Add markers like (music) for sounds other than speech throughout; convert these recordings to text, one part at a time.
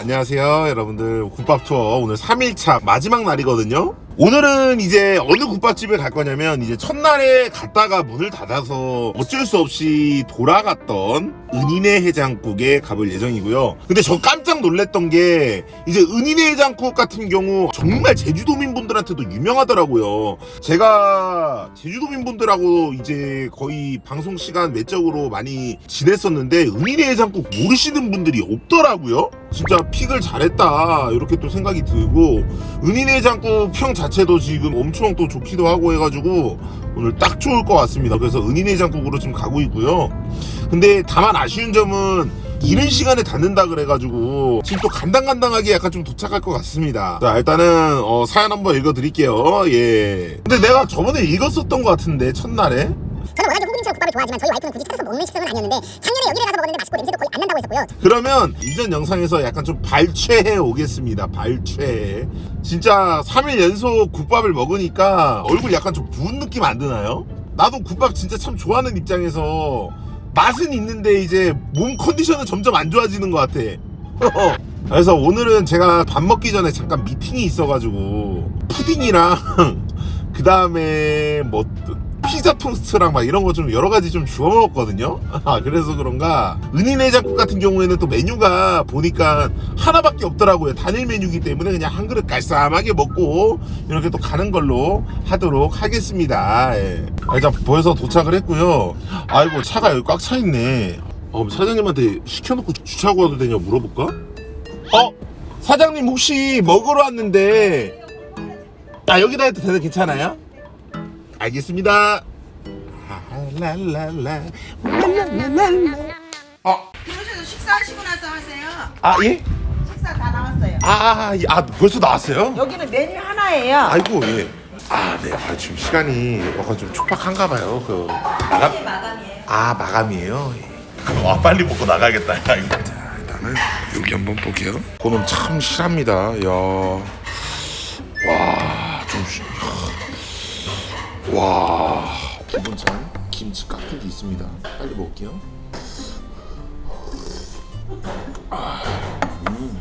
안녕하세요 여러분들. 국밥 투어 오늘 3일차 마지막 날이거든요. 오늘은 이제 어느 국밥집에 갈 거냐면 이제 첫날에 갔다가 문을 닫아서 어쩔 수 없이 돌아갔던 은인의 해장국에 가볼 예정이고요. 근데 저 깜 짝 놀랐던 게 이제 은인의 해장국 같은 경우 정말 제주도민 분들한테도 유명하더라고요. 제가 제주도민 분들하고 이제 거의 방송 시간 외적으로 많이 지냈었는데 은인의 해장국 모르시는 분들이 없더라고요. 진짜 픽을 잘했다 이렇게 또 생각이 들고 은인의 해장국 평 자체도 지금 엄청 또 좋기도 하고 해가지고 오늘 딱 좋을 것 같습니다. 그래서 은인의 해장국으로 지금 가고 있고요. 근데 다만 아쉬운 점은 이른 시간에 닫는다 그래가지고 지금 또 간당간당하게 약간 좀 도착할 것 같습니다. 자 일단은 어, 사연 한번 읽어드릴게요. 예. 근데 내가 저번에 읽었었던 것 같은데 첫날에 저는 워낙에 호그림처럼 국밥을 좋아하지만 저희 와이프는 굳이 찾아서 먹는 식성은 아니었는데 작년에 여기를 가서 먹었는데 맛있고 냄새도 거의 안 난다고 했었고요. 그러면 이전 영상에서 약간 좀 발췌해 오겠습니다. 발췌. 진짜 3일 연속 국밥을 먹으니까 얼굴 약간 좀 부은 느낌 안 드나요? 나도 국밥 진짜 참 좋아하는 입장에서 맛은 있는데 이제 몸 컨디션은 점점 안 좋아지는 것 같아. (laughs) 그래서 오늘은 제가 밥 먹기 전에 잠깐 미팅이 있어가지고 푸딩이랑 (laughs) 그 다음에 뭐 피자 토스트랑 막 이런 거 좀 여러 가지 좀 주워 먹었거든요. 아, 그래서 그런가 은인해장국 같은 경우에는 또 메뉴가 보니까 하나밖에 없더라고요. 단일 메뉴이기 때문에 그냥 한 그릇 깔쌈하게 먹고 이렇게 또 가는 걸로 하도록 하겠습니다. 예. 아, 일단 벌써 도착을 했고요. 아이고 차가 여기 꽉 차 있네. 어, 사장님한테 시켜놓고 주차하고 와도 되냐 물어볼까? 어? 사장님 혹시 먹으러 왔는데 아 여기다 해도 되나 괜찮아요? 알겠습니다. 아, 랄랄라 랄랄랄라. 어, 그러셔서 식사하시고 나서 하세요. 아 예? 식사 다 나왔어요. 아, 예. 아 벌써 나왔어요? 여기는 메뉴 하나예요. 아이고 예. 아, 네. 아, 지금 시간이 약간 좀 촉박한가 봐요. 그 마감 마감이에요. 아 마감이에요. 예. 와 빨리 먹고 나가겠다. 야, 이거. 자 일단은 여기 한번 볼게요. 그놈 참 실합니다. 야, 와좀 와 기본찬 김치 깍두기 있습니다. 빨리 먹을게요. 아, 음.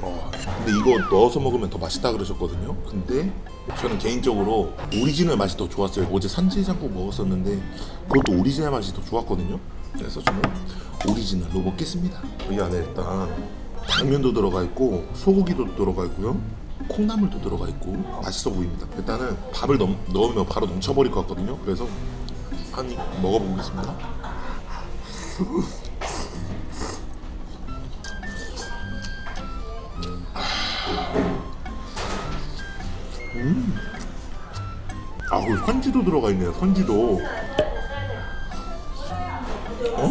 어, 근데 이거 넣어서 먹으면 더 맛있다 그러셨거든요. 근데 저는 개인적으로 오리지널 맛이 더 좋았어요. 어제 산지해장국 먹었었는데 그것도 오리지널 맛이 더 좋았거든요. 그래서 저는 오리지널로 먹겠습니다. 여기 안에 일단 당면도 들어가 있고 소고기도 들어가 있고요. 콩나물도 들어가 있고 맛있어 보입니다. 일단은 밥을 넣, 넣으면 바로 넘쳐버릴 것 같거든요. 그래서 한 입 먹어보겠습니다. 아, 그 선지도 들어가 있네요. 선지도. 어,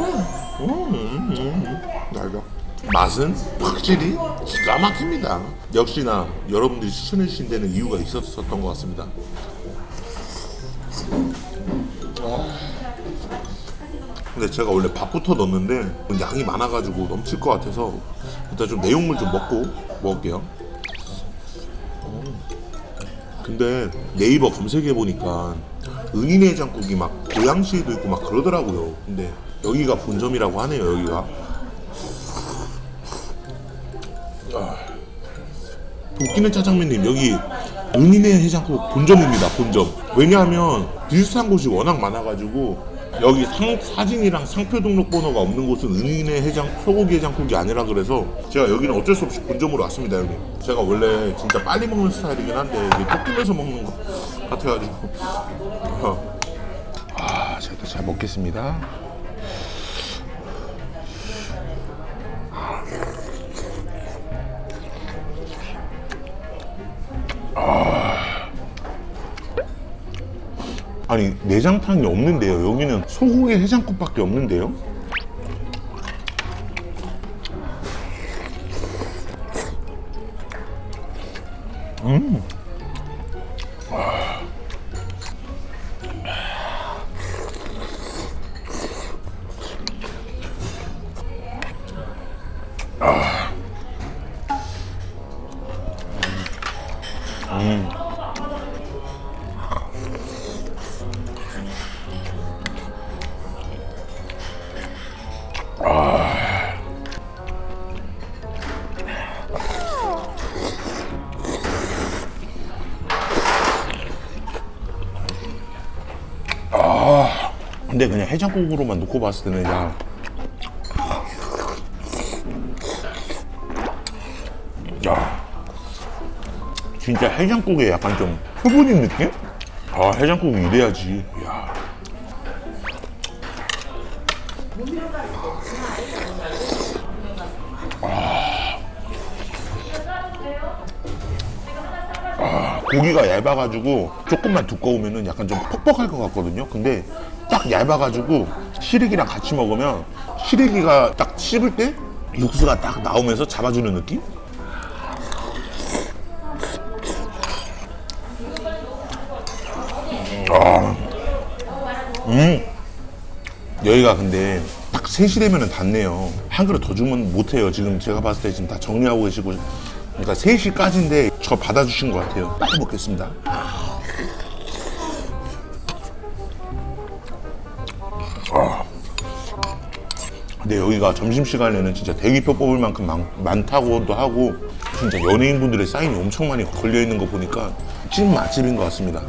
음, 음, 음. 날려. 맛은 확실히 기가 막힙니다. 역시나 여러분들이 추천해 주신 데는 이유가 있었던 것 같습니다. 아. 근데 제가 원래 밥부터 넣었는데 양이 많아가지고 넘칠 것 같아서 일단 좀 내용물 좀 먹고 먹을게요. 근데 네이버 검색해 보니까 은인의 해장국이 막 고양시에도 있고 막 그러더라고요. 근데 여기가 본점이라고 하네요. 여기가. 웃기는 짜장면님 여기 은인의 해장국 본점입니다. 본점. 왜냐하면 비슷한 곳이 워낙 많아가지고 여기 상, 사진이랑 상표 등록번호가 없는 곳은 은인의 해장 소고기 해장국이 아니라 그래서 제가 여기는 어쩔 수 없이 본점으로 왔습니다 여기. 제가 원래 진짜 빨리 먹는 스타일이긴 한데 이게 쫓기면서 먹는 것 같아가지고. 어. (laughs) 아, 제가 잘 먹겠습니다. 아. 아니 내장탕이 없는데요. 여기는 소고기 해장국밖에 없는데요? 음. 근데 그냥 해장국으로만 놓고 봤을 때는 야 야, 진짜 해장국에 약간 좀 표본인 느낌? 아, 해장국이 이래야지. 야. 고기가 얇아가지고 조금만 두꺼우면은 약간 좀 퍽퍽할 것 같거든요. 근데 딱 얇아가지고 시래기랑 같이 먹으면 시래기가 딱 씹을 때 육수가 딱 나오면서 잡아주는 느낌? 아, 음. 여기가 근데 딱 3시 되면은 닫네요. 한 그릇 더 주면 못해요. 지금 제가 봤을 때 지금 다 정리하고 계시고. 그러니까 3시까지인데 저 받아주신 것 같아요. 빨리 먹겠습니다. 아. 근데 여기가 점심시간에는 진짜 대기표 뽑을 만큼 많, 많다고도 하고 진짜 연예인분들의 사인이 엄청 많이 걸려있는 거 보니까 찐 맛집인 것 같습니다.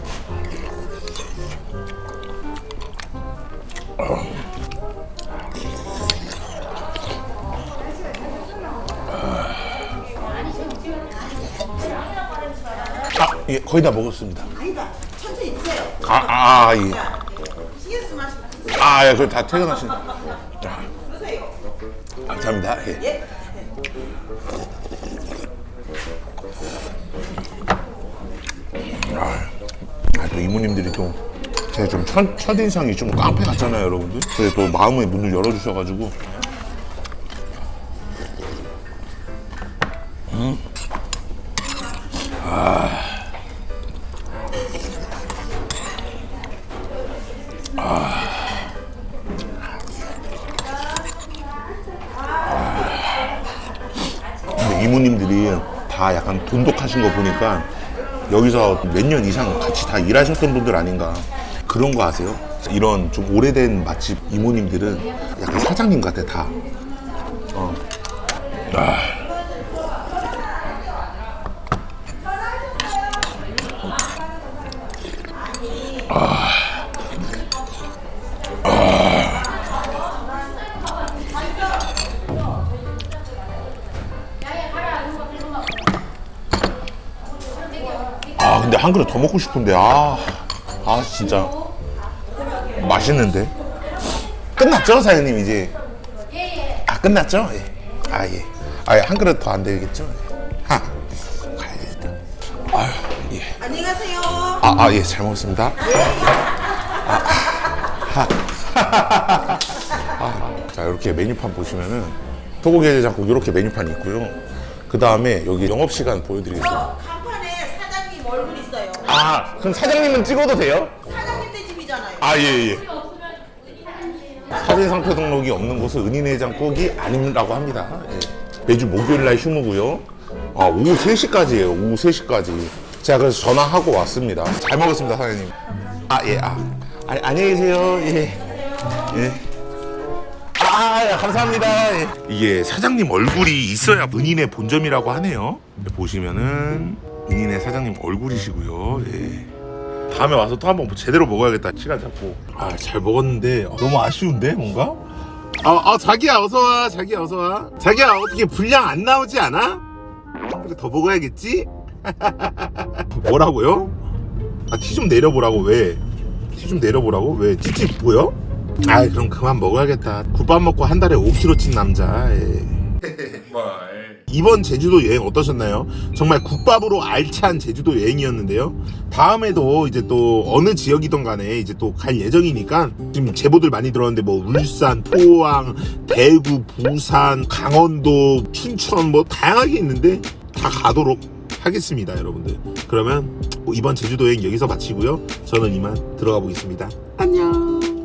아, 예, 거의 다 먹었습니다. 아니다. 천천히 드세요. 아, 아, 예. 자, 시계스 마시고 드세요. 아, 예, 그럼 다 퇴근하신. 드세요. 감사합니다. 예. 예. 아, 또 이모님들이 또 제가 좀 첫, 첫인상이 좀 깡패 같잖아요, 여러분들. 근데 또 마음의 문을 열어주셔가지고. 이모님들이 다 약간 돈독하신 거 보니까 여기서 몇 년 이상 같이 다 일하셨던 분들 아닌가 그런 거 아세요? 이런 좀 오래된 맛집 이모님들은 약간 사장님 같아 다. 어. 아. 아 근데 한 그릇 더 먹고 싶은데 아, 아 진짜 맛있는데 끝났죠 사장님 이제 아 끝났죠 예. 아 예. 아한 그릇 더 안 되겠죠 예. 하 가야겠다 아유 예. 안녕히 가세요. 아, 아, 예, 잘 먹었습니다. 아, 하. 아, 자, 이렇게 메뉴판 보시면은 소고기 해장국 이렇게 메뉴판이 있고요. 그 다음에 여기 영업 시간 보여드리겠습니다. 아, 그럼 사장님은 찍어도 돼요? 사장님 네 집이잖아요. 아, 예, 예. 사진 상표 등록이 없는 곳은 은인해장국이 아니라고 합니다. 예. 매주 목요일 날 휴무고요. 아, 오후 3시까지예요. 오후 3시까지. 제가 그래서 전화하고 왔습니다. 잘 먹었습니다, 사장님. 아, 예, 아. 아 안녕히 계세요. 예. 예. 아, 예, 감사합니다. 예. 이게 사장님 얼굴이 있어야 은인의 본점이라고 하네요. 보시면은 은인의 사장님 얼굴이시고요. 예. 다음에 와서 또 한번 제대로 먹어야겠다 시간 잡고 아 잘 먹었는데 어, 너무 아쉬운데 뭔가 아, 아 자기야 어서 와 자기야 어서 와 자기야 어떻게 분량 안 나오지 않아? 그래 더 먹어야겠지? (laughs) 뭐라고요? 아 티 좀 내려보라고 왜? 티 좀 내려보라고 왜? 찌찌 보여? 아 그럼 그만 먹어야겠다 국밥 먹고 한 달에 5kg 찐 남자 예. (laughs) 이번 제주도 여행 어떠셨나요? 정말 국밥으로 알찬 제주도 여행이었는데요. 다음에도 이제 또 어느 지역이든 간에 이제 또 갈 예정이니까 지금 제보들 많이 들었는데 뭐 울산, 포항, 대구, 부산, 강원도, 춘천 뭐 다양하게 있는데 다 가도록 하겠습니다, 여러분들. 그러면 이번 제주도 여행 여기서 마치고요. 저는 이만 들어가 보겠습니다. 안녕.